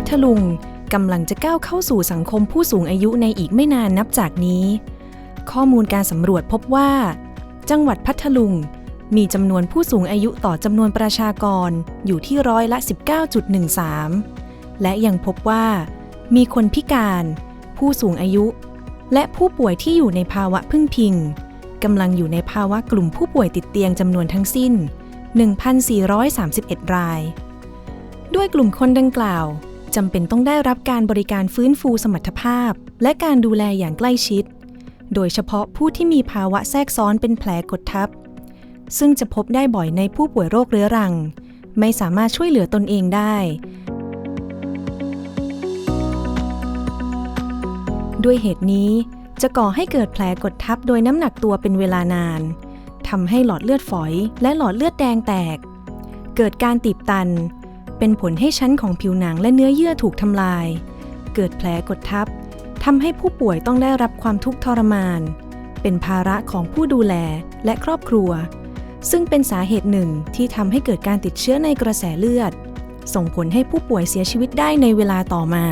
พัทลุงกำลังจะก้าวเข้าสู่สังคมผู้สูงอายุในอีกไม่นานนับจากนี้ ข้อมูลการสำรวจพบว่า จังหวัดพัทลุง มีจำนวนผู้สูงอายุต่อจำนวนประชากรอยู่ที่ร้อยละ 19.13 และยังพบว่า มีคนพิการ ผู้สูงอายุ และผู้ป่วยที่อยู่ในภาวะพึ่งพิงกำลังอยู่ในภาวะกลุ่มผู้ป่วยติดเตียงจำนวนทั้งสิ้น 1,431 ราย ด้วยกลุ่มคนดังกล่าว จำเป็นต้องได้รับการบริการฟื้นฟูสมรรถภาพ และการดูแลอย่างใกล้ชิด โดยเฉพาะผู้ที่มีภาวะแทรกซ้อนเป็นแผลกดทับ ซึ่งจะพบได้บ่อยในผู้ป่วยโรคเรื้อรัง ไม่สามารถช่วยเหลือตนเองได้ ด้วยเหตุนี้จะก่อให้เกิดแผลกดทับโดยน้ำหนักตัวเป็นเวลานานทำให้หลอดเลือดฝอย และหลอดเลือดแดงแตก เกิดการตีบตัน เป็นผลให้ชั้นของผิวหนังและเนื้อเยื่อถูกทำลาย เกิดแผลกดทับทำให้ผู้ป่วยต้องได้รับความทุกข์ทรมาน เป็นภาระของผู้ดูแลและครอบครัว ซึ่งเป็นสาเหตุหนึ่งที่ทำให้เกิดการติดเชื้อในกระแสเลือด ส่งผลให้ผู้ป่วยเสียชีวิตได้ในเวลาต่อมา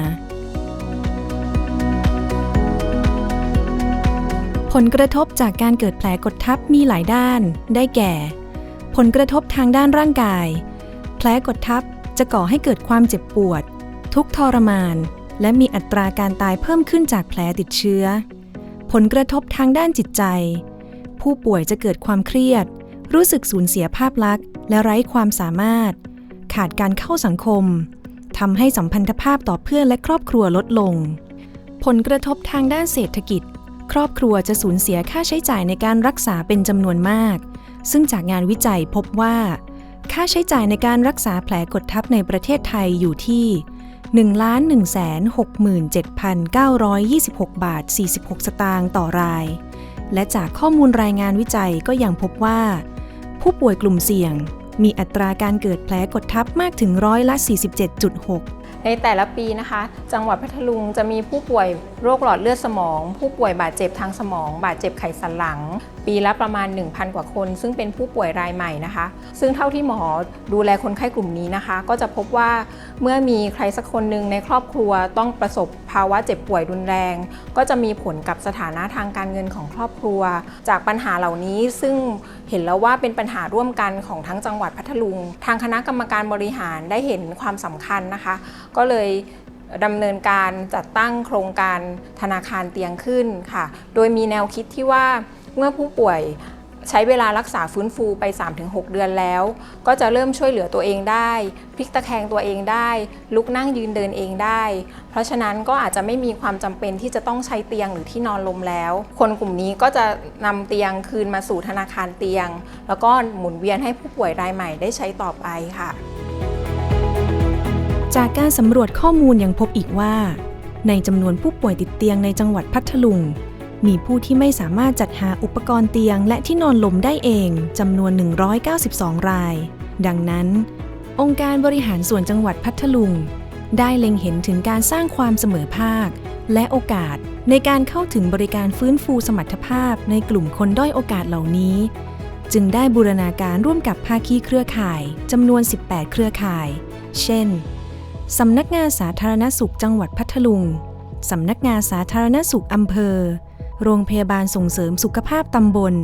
ผลกระทบจากการเกิดแผลกดทับมีหลายด้าน ได้แก่ ผลกระทบทางด้านร่างกาย แผลกดทับ จะก่อให้เกิดความเจ็บปวด ทุกทรมาน และมีอัตราการตายเพิ่มขึ้นจากแผลติดเชื้อ ผลกระทบทางด้านจิตใจ ผู้ป่วยจะเกิดความเครียด รู้สึกสูญเสียภาพลักษณ์ และไร้ความสามารถ ขาดการเข้าสังคมทำให้สัมพันธภาพต่อเพื่อนและครอบครัวลดลง ผลกระทบทางด้านเศรษฐกิจ ครอบครัวจะสูญเสียค่าใช้จ่ายในการรักษาเป็นจำนวนมาก ซึ่งจากงานวิจัยพบว่า ค่าใช้จ่ายในการรักษาแผลกดทับในประเทศไทยอยู่ที่ 1,167,926 บาท 46 สตางค์ต่อราย และจากข้อมูลรายงานวิจัยก็ยังพบว่า ผู้ป่วยกลุ่มเสี่ยง มีอัตราการเกิดแผลกดทับมากถึงร้อยละ 47.6 ในแต่ละปีนะคะ จังหวัดพัทลุงจะมีผู้ป่วยโรคหลอดเลือดสมอง ผู้ป่วยบาดเจ็บทางสมอง บาดเจ็บไขสันหลัง ปีละประมาณ 1,000 กว่าคน ซึ่งเป็นผู้ป่วยรายใหม่นะคะ ซึ่งเท่าที่หมอดูแลคนไข้กลุ่มนี้นะคะ ก็จะพบว่าเมื่อมีใครสักคนหนึ่งในครอบครัวต้องประสบภาวะเจ็บป่วยรุนแรง ก็จะมีผลกับสถานะทางการเงินของครอบครัว จากปัญหาเหล่านี้ซึ่งเห็นแล้วว่าเป็นปัญหาร่วมกันของทั้งจังหวัดพัทลุง ทางคณะกรรมการบริหารได้เห็นความสำคัญนะคะก็เลยดำเนินการจัดตั้งโครงการธนาคารเตียงขึ้นค่ะ โดยมีแนวคิดที่ว่าเมื่อผู้ป่วยใช้เวลารักษาฟื้นฟูไป 3-6 เดือนแล้ว ก็จะเริ่มช่วยเหลือตัวเองได้ พลิกตะแคงตัวเองได้ ลุกนั่งยืนเดินเองได้ เพราะฉะนั้นก็อาจจะไม่มีความจำเป็นที่จะต้องใช้เตียงหรือที่นอนลมแล้ว คนกลุ่มนี้ก็จะนำเตียงคืนมาสู่ธนาคารเตียง แล้วก็หมุนเวียนให้ผู้ป่วยรายใหม่ได้ใช้ต่อไปค่ะ จากการสำรวจข้อมูลยังพบอีกว่า ในจำนวนผู้ป่วยติดเตียงในจังหวัดพัทลุง มีผู้ที่ไม่สามารถจัดหาอุปกรณ์เตียงและที่นอนลมได้เองจำนวน 192 ราย ดังนั้น องค์การบริหารส่วนจังหวัดพัทลุง ได้เล็งเห็นถึงการสร้างความเสมอภาค และโอกาสในการเข้าถึงบริการฟื้นฟูสมรรถภาพในกลุ่มคนด้อยโอกาสเหล่านี้ จึงได้บูรณาการร่วมกับภาคีเครือข่ายจำนวน 18 เครือข่าย เช่น สำนักงานสาธารณสุขจังหวัดพัทลุง สำนักงานสาธารณสุขอำเภอ โรงพยาบาลส่งเสริมสุขภาพตำบล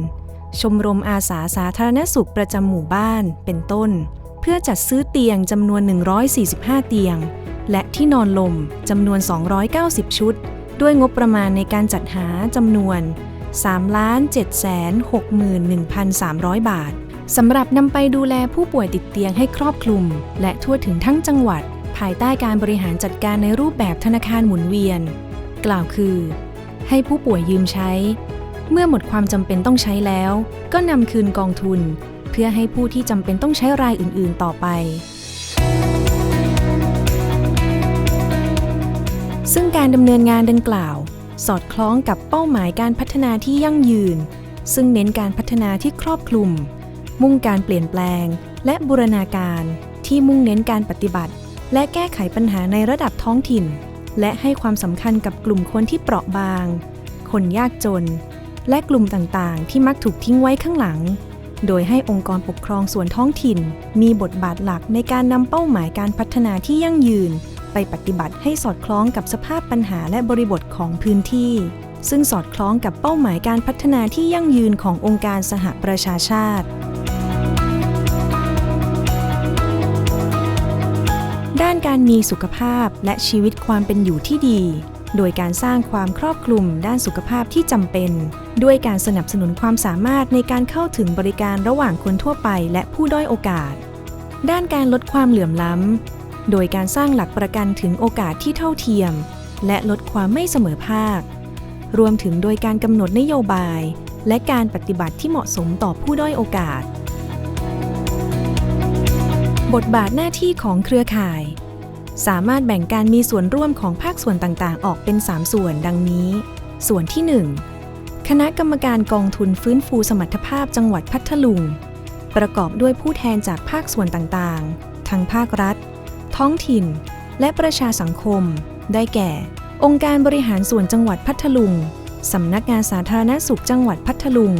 ชมรมอาสาสาธารณสุขประจำหมู่บ้าน เป็นต้น เพื่อจัดซื้อเตียงจำนวน 145 เตียง และที่นอนลมจำนวน 290 ชุด ด้วยงบประมาณในการจัดหาจำนวน 3,761,300 บาทสำหรับนำไปดูแลผู้ป่วยติดเตียงให้ครอบคลุม และทั่วถึงทั้งจังหวัด ภายใต้การบริหารจัดการในรูปแบบธนาคารหมุนเวียน กล่าวคือ ให้ผู้ป่วยยืมใช้ เมื่อหมดความจำเป็นต้องใช้แล้ว ก็นำคืนกองทุน เพื่อให้ผู้ที่จำเป็นต้องใช้รายอื่น ๆ ต่อไป ซึ่งการดำเนินงานดังกล่าว สอดคล้องกับเป้าหมายการพัฒนาที่ยั่งยืน ซึ่งเน้นการพัฒนาที่ครอบคลุม มุ่งการเปลี่ยนแปลง และบูรณาการที่มุ่งเน้นการปฏิบัติ และแก้ไขปัญหาในระดับท้องถิ่น และให้ความสำคัญกับกลุ่มคนที่เปราะบาง คนยากจน และกลุ่มต่างๆ ที่มักถูกทิ้งไว้ข้างหลัง โดยให้องค์กรปกครองส่วนท้องถิ่น มีบทบาทหลักในการนำเป้าหมายการพัฒนาที่ยั่งยืน ไปปฏิบัติให้สอดคล้องกับสภาพปัญหาและบริบทของพื้นที่ ซึ่งสอดคล้องกับเป้าหมายการพัฒนาที่ยั่งยืนขององค์การสหประชาชาติ การมีสุขภาพและชีวิตความเป็นอยู่ที่ดี โดยการสร้างความครอบคลุมด้านสุขภาพที่จำเป็น ด้วยการสนับสนุนความสามารถในการเข้าถึงบริการระหว่างคนทั่วไปและผู้ด้อยโอกาส ด้านการลดความเหลื่อมล้ำ โดยการสร้างหลักประกันถึงโอกาสที่เท่าเทียม และลดความไม่เสมอภาค รวมถึงโดยการกำหนดนโยบาย และการปฏิบัติที่เหมาะสมต่อผู้ด้อยโอกาสบทบาทหน้าที่ของเครือข่าย สามารถแบ่งการมีส่วนร่วมของภาคส่วนต่างๆ ออกเป็น 3 ส่วนดังนี้ ส่วนที่ 1 คณะกรรมการกองทุนฟื้นฟูสมรรถภาพจังหวัดพัทลุง ประกอบด้วยผู้แทนจากภาคส่วนต่างๆ ทั้งภาครัฐ ท้องถิ่น และประชาสังคม ได้แก่ องค์การบริหารส่วนจังหวัดพัทลุงสำนักงานสาธารณสุขจังหวัดพัทลุง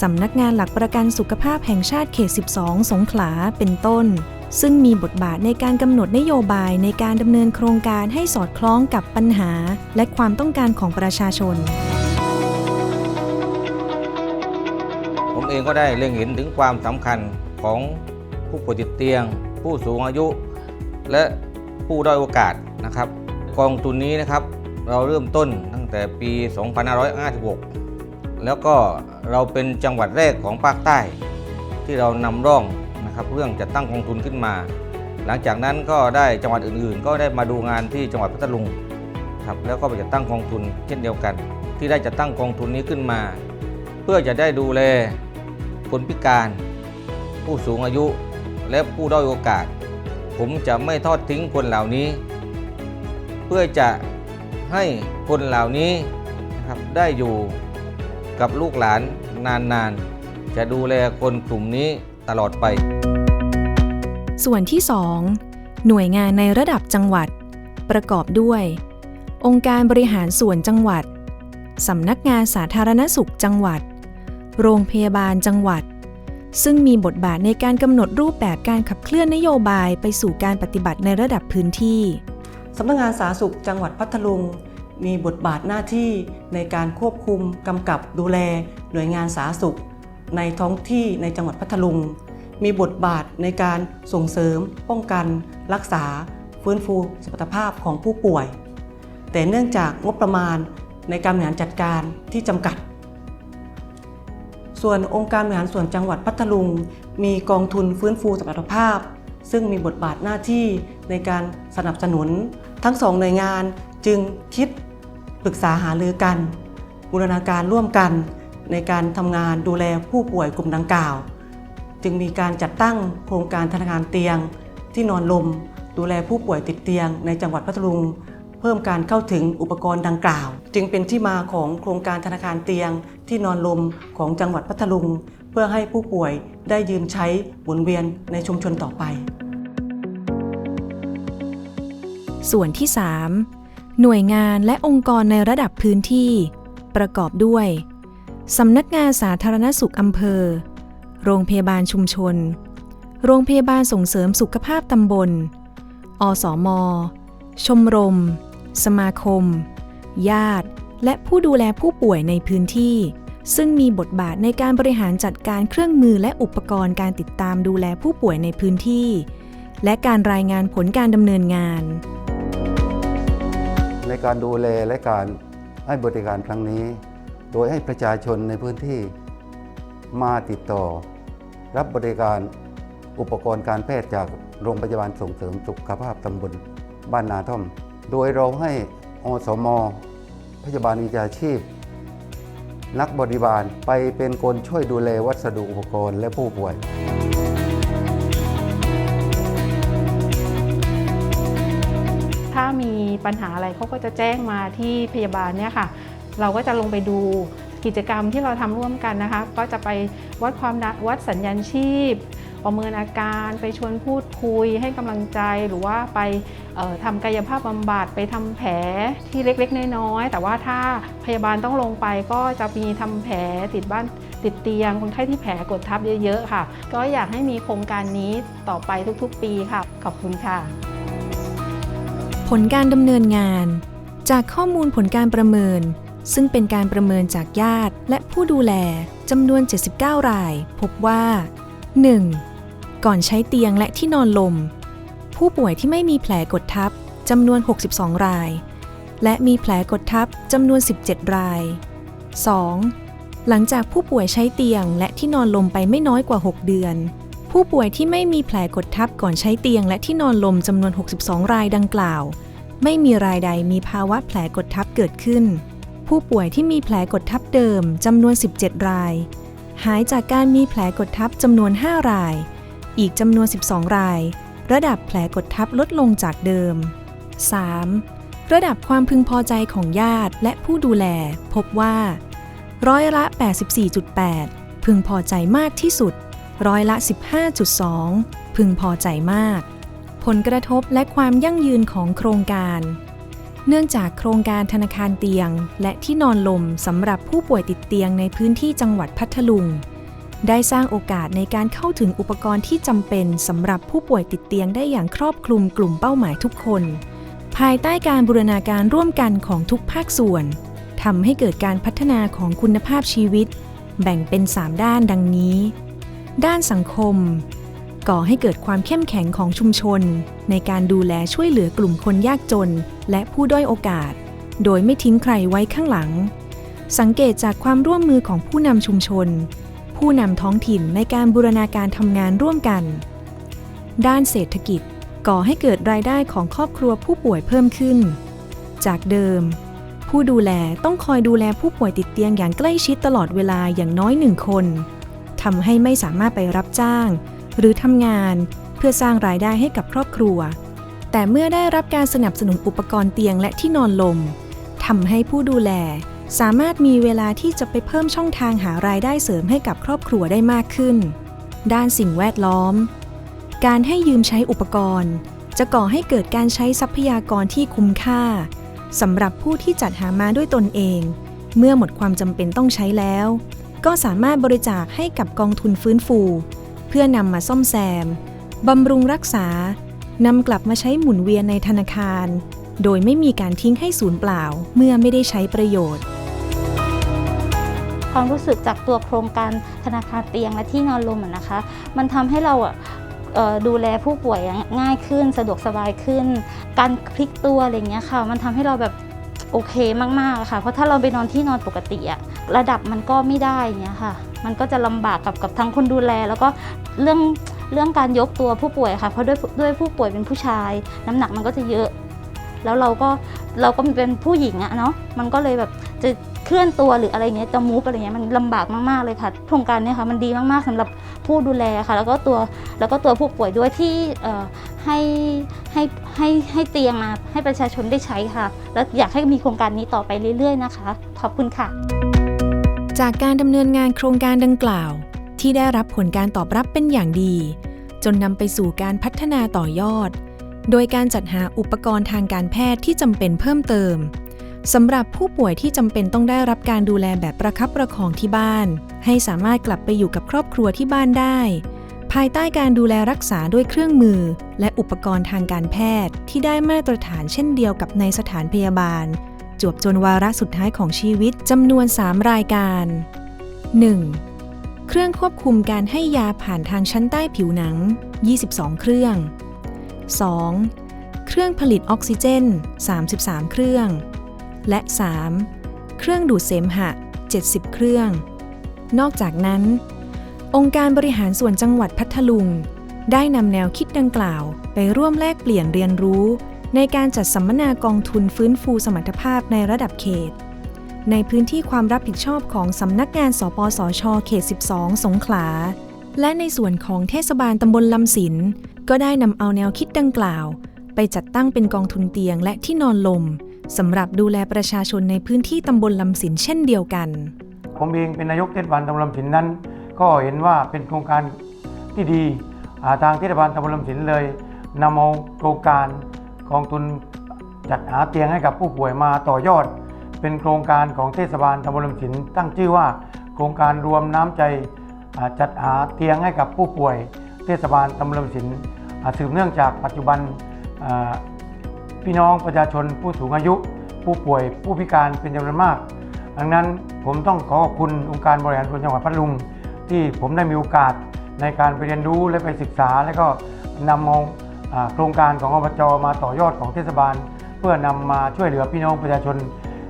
สำนักงานหลักประกันสุขภาพแห่งชาติเขต 12 สงขลา เป็นต้น ซึ่งมีบทบาทในการกำหนดนโยบายในการดำเนินโครงการให้สอดคล้องกับปัญหา และความต้องการของประชาชน ผมเองก็ได้เล็งเห็นถึงความสำคัญของผู้ป่วยติดเตียง ผู้สูงอายุ และผู้ด้อยโอกาสนะครับ กองทุนนี้นะครับเราเริ่มต้นตั้งแต่ปี 2556 แล้วก็เราเป็นจังหวัดแรกของภาคใต้ ที่เรานำร่อง นะครับเรื่องจัดตั้งกองทุนขึ้นมา หลังจากนั้นก็ได้จังหวัดอื่นๆ ก็ได้มาดูงานที่จังหวัดพัทลุงครับแล้วก็ไปจัดตั้งกองทุนเช่นเดียวกัน ที่ได้จัดตั้งกองทุนนี้ขึ้นมา เพื่อจะได้ดูแลคนพิการ ผู้สูงอายุและผู้ด้อยโอกาส ผมจะไม่ทอดทิ้งคนเหล่านี้ เพื่อจะให้คนเหล่านี้นะครับได้อยู่กับลูกหลานนานๆ จะดูแลคนกลุ่มนี้ตลอดไป ส่วนที่ 2 หน่วยงานในระดับจังหวัด ประกอบด้วย องค์การบริหารส่วนจังหวัด สำนักงานสาธารณสุขจังหวัด โรงพยาบาลจังหวัด ซึ่งมีบทบาทในการกำหนดรูปแบบการขับเคลื่อนนโยบายไปสู่การปฏิบัติในระดับพื้นที่สำนักงานสาธารณสุขจังหวัดพัทลุงมีบทบาทหน้าที่ในการควบคุมกำกับดูแลหน่วยงานสาธารณสุข ในท้องที่ในจังหวัดพัทลุง มีบทบาทในการส่งเสริม ป้องกัน รักษา ฟื้นฟูสมรรถภาพของผู้ป่วย แต่เนื่องจากงบประมาณในการบริหารจัดการที่จำกัด ส่วนองค์การบริหารส่วนจังหวัดพัทลุง มีกองทุนฟื้นฟูสมรรถภาพ ซึ่งมีบทบาทหน้าที่ในการสนับสนุน ทั้งสองหน่วยงานจึงคิดปรึกษาหารือกันบูรณาการร่วมกันในการทำงานดูแลผู้ป่วยกลุ่มดังกล่าว จึงมีการจัดตั้งโครงการธนาคารเตียง ที่นอนลม ดูแลผู้ป่วยติดเตียง ในจังหวัดพัทลุง เพิ่มการเข้าถึงอุปกรณ์ดังกล่าว จึงเป็นที่มาของโครงการธนาคารเตียง ที่นอนลมของจังหวัดพัทลุง เพื่อให้ผู้ป่วยได้ยืมใช้หมุนเวียนในชุมชนต่อไป ส่วนที่ 3 หน่วยงานและองค์กรในระดับพื้นที่ ประกอบด้วยสำนักงานสาธารณสุขอำเภอ โรงพยาบาลชุมชน โรงพยาบาลส่งเสริมสุขภาพตำบล อสมชมรม สมาคม ญาติ และผู้ดูแลผู้ป่วยในพื้นที่ ซึ่งมีบทบาทในการบริหารจัดการเครื่องมือและอุปกรณ์การติดตามดูแลผู้ป่วยในพื้นที่ และการรายงานผลการดำเนินงาน ในการดูแลและการให้บริการครั้งนี้ โดยให้ประชาชนในพื้นที่มาติดต่อ รับบริการอุปกรณ์การแพทย์จากโรงพยาบาลส่งเสริมสุขภาพตำบลบ้านนาท่อม โดยเราให้อสม พยาบาลวิชาชีพ นักบริบาลไปเป็นคนช่วยดูแลวัสดุอุปกรณ์และผู้ป่วยถ้ามีปัญหาอะไรเขาก็จะแจ้งมาที่พยาบาลเนี่ยค่ะ เราก็จะลงไปดู กิจกรรมที่เราทำร่วมกันนะคะ ก็จะไปวัดความดันวัดสัญญาณชีพ ประเมินอาการไปชวนพูดคุยให้กำลังใจหรือว่าไปออทำกายภาพบำบัดไปทำแผลที่เล็กๆ น้อยๆ แต่ว่าถ้าพยาบาลต้องลงไปก็จะมีทำแผลติดบ้านติดเตียงคนไข้ที่แผลกดทับเยอะๆค่ะ ก็อยากให้มีโครงการนี้ต่อไปทุกๆ ปีค่ะ ขอบคุณค่ะ ผลการดำเนินงาน จากข้อมูลผลการประเมิน ซึ่งเป็นการประเมินจากญาติและผู้ดูแลจำนวน 79 ราย พบว่า 1. ก่อนใช้เตียงและที่นอนลม ผู้ป่วยที่ไม่มีแผลกดทับจำนวน 62 ราย และมีแผลกดทับจำนวน 17 ราย 2. หลังจากผู้ป่วยใช้เตียงและที่นอนลมไปไม่น้อยกว่า 6 เดือน ผู้ป่วยที่ไม่มีแผลกดทับก่อนใช้เตียงและที่นอนลมจำนวน 62 รายดังกล่าว ไม่มีรายใดมีภาวะแผลกดทับเกิดขึ้น ผู้ป่วยที่มีแผลกดทับเดิมจำนวน 17 ราย หายจากการมีแผลกดทับจำนวน 5 ราย อีกจำนวน 12 ราย ระดับแผลกดทับลดลงจากเดิม 3. ระดับความพึงพอใจของญาติและผู้ดูแล พบว่า ร้อยละ 84.8 พึงพอใจมากที่สุด ร้อยละ 15.2 พึงพอใจมาก ผลกระทบและความยั่งยืนของโครงการ เนื่องจากโครงการธนาคารเตียง และที่นอนลมสำหรับผู้ป่วยติดเตียงในพื้นที่จังหวัดพัทลุง ได้สร้างโอกาสในการเข้าถึงอุปกรณ์ที่จำเป็นสำหรับผู้ป่วยติดเตียงได้อย่างครอบคลุมกลุ่มเป้าหมายทุกคน ภายใต้การบูรณาการร่วมกันของทุกภาคส่วนทำให้เกิดการพัฒนาของคุณภาพชีวิต แบ่งเป็น 3 ด้านดังนี้ ด้านสังคม ก่อให้เกิดความเข้มแข็งของชุมชน ในการดูแลช่วยเหลือกลุ่มคนยากจน และผู้ด้อยโอกาส โดยไม่ทิ้งใครไว้ข้างหลัง สังเกตจากความร่วมมือของผู้นำชุมชน ผู้นำท้องถิ่นในการบูรณาการทำงานร่วมกัน ด้านเศรษฐกิจก่อให้เกิดรายได้ของครอบครัวผู้ป่วยเพิ่มขึ้น จากเดิม ผู้ดูแลต้องคอยดูแลผู้ป่วยติดเตียงอย่างใกล้ชิดตลอดเวลาอย่างน้อยหนึ่งคนทำให้ไม่สามารถไปรับจ้าง หรือทำงานเพื่อสร้างรายได้ให้กับครอบครัว แต่เมื่อได้รับการสนับสนุนอุปกรณ์เตียงและที่นอนลมทำให้ผู้ดูแลสามารถมีเวลาที่จะไปเพิ่มช่องทางหารายได้เสริมให้กับครอบครัวได้มากขึ้น ด้านสิ่งแวดล้อม การให้ยืมใช้อุปกรณ์ จะก่อให้เกิดการใช้ทรัพยากรที่คุ้มค่าสำหรับผู้ที่จัดหามาด้วยตนเอง เมื่อหมดความจำเป็นต้องใช้แล้ว ก็สามารถบริจาคให้กับกองทุนฟื้นฟู พื่อนำมาซ่อมแซมบำรุงรักษานำกลับมาใช้หมุนเวียนในธนาคาร โดยไม่มีการทิ้งให้สูญเปล่าเมื่อไม่ได้ใช้ประโยชน์ ความรู้สึกจากตัวโครงการธนาคารเตียงและที่นอนลมนะคะ มันทำให้เราอะดูแลผู้ป่วยง่ายขึ้นสะดวกสบายขึ้น การพลิกตัวอะไรเงี้ยค่ะ มันทำให้เราแบบโอเคมากๆค่ะ เพราะถ้าเราไปนอนที่นอนปกติอะระดับมันก็ไม่ได้เงี้ยค่ะ มันก็จะลำบากกับกับทั้งคนดูแล แล้วก็เรื่องเรื่องการยกตัวผู้ป่วยค่ะเพราะด้วยด้วยผู้ป่วยเป็นผู้ชาย น้ำหนักมันก็จะเยอะ แล้วเราก็เราก็เป็นผู้หญิงอะเนาะมันก็เลยแบบจะเคลื่อนตัวหรืออะไรเงี้ยจะมูฟอะไรเงี้ยมันลำบากมากๆเลยค่ะโครงการเนี้ยค่ะมันดีมากๆสำหรับผู้ดูแลค่ะ แล้วก็ตัวแล้วก็ตัวผู้ป่วยด้วยที่เอ่อให้ให้ให้ให้เตียงมาให้ประชาชนได้ใช้ค่ะ แล้วอยากให้มีโครงการนี้ต่อไปเรื่อยๆนะคะ ขอบคุณค่ะ จากการดำเนินงานโครงการดังกล่าว ที่ได้รับผลการตอบรับเป็นอย่างดี จนนำไปสู่การพัฒนาต่อยอด โดยการจัดหาอุปกรณ์ทางการแพทย์ที่จำเป็นเพิ่มเติมสำหรับผู้ป่วยที่จำเป็นต้องได้รับการดูแลแบบประคับประคองที่บ้าน ให้สามารถกลับไปอยู่กับครอบครัวที่บ้านได้ ภายใต้การดูแลรักษาด้วยเครื่องมือ และอุปกรณ์ทางการแพทย์ที่ได้มาตรฐานเช่นเดียวกับในสถานพยาบาล จวบจนวาระสุดท้ายของชีวิตจำนวน 3 รายการ 1. เครื่องควบคุมการให้ยาผ่านทางชั้นใต้ผิวหนัง 22 เครื่อง 2. เครื่องผลิตออกซิเจน 33 เครื่อง และ 3. เครื่องดูดเสมหะ 70 เครื่อง นอกจากนั้น องค์การบริหารส่วนจังหวัดพัทลุง ได้นำแนวคิดดังกล่าวไปร่วมแลกเปลี่ยนเรียนรู้ ในการจัดสัมมนากองทุนฟื้นฟูสมรรถภาพในระดับเขต ในพื้นที่ความรับผิดชอบของสำนักงานสปสช เขต 12 สงขลา และในส่วนของเทศบาลตำบลลำสินก็ได้นำเอาแนวคิดดังกล่าว ไปจัดตั้งเป็นกองทุนเตียงและที่นอนลมสำหรับดูแลประชาชนในพื้นที่ตำบลลำสินเช่นเดียวกัน ผมเองเป็นนายกเทศบาลตำบลลำสินนั้น ก็เห็นว่าเป็นโครงการที่ดีาทางเทศบาลตำบลลำสินเลยนำเอาโครงการ กองทุนจัดหาเตียงให้กับผู้ป่วยมาต่อยอด เป็นโครงการของเทศบาลตำบลลำสินตั้งชื่อว่า โครงการรวมน้ำใจจัดหาเตียงให้กับผู้ป่วย เทศบาลตำบลลำสินสืบเนื่องจากปัจจุบันพี่น้องประชาชนผู้สูงอายุ ผู้ป่วยผู้พิการเป็นจำนวนมาก ดังนั้นผมต้องขอขอบคุณองค์การบริหารส่วนจังหวัดพัทลุง ที่ผมได้มีโอกาสในการไปเรียนรู้และไปศึกษา และก็นำเอาอ่า โครงการของอบจมาต่อยอดของเทศบาล เพื่อนำมาช่วยเหลือพี่น้องประชาชน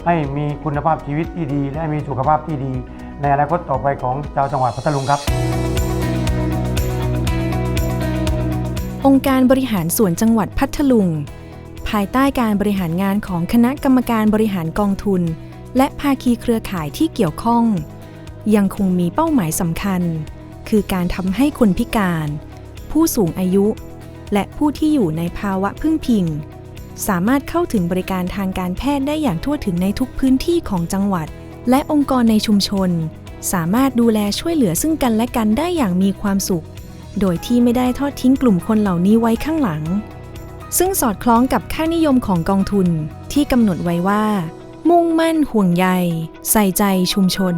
ให้มีคุณภาพชีวิตที่ดี และมีสุขภาพที่ดี ในอนาคตต่อไปของชาวจังหวัดพัทลุงครับ องค์การบริหารส่วนจังหวัดพัทลุง ภายใต้การบริหารงานของคณะกรรมการบริหารกองทุน และภาคีเครือข่ายที่เกี่ยวข้อง ยังคงมีเป้าหมายสำคัญ คือการทำให้คนพิการ ผู้สูงอายุ และผู้ที่อยู่ในภาวะพึ่งพิง สามารถเข้าถึงบริการทางการแพทย์ได้อย่างทั่วถึงในทุกพื้นที่ของจังหวัด และองค์กรในชุมชน สามารถดูแลช่วยเหลือซึ่งกันและกันได้อย่างมีความสุข โดยที่ไม่ได้ทอดทิ้งกลุ่มคนเหล่านี้ไว้ข้างหลัง ซึ่งสอดคล้องกับค่านิยมของกองทุนที่กำหนดไว้ว่า มุ่งมั่นห่วงใย ใส่ใจชุมชน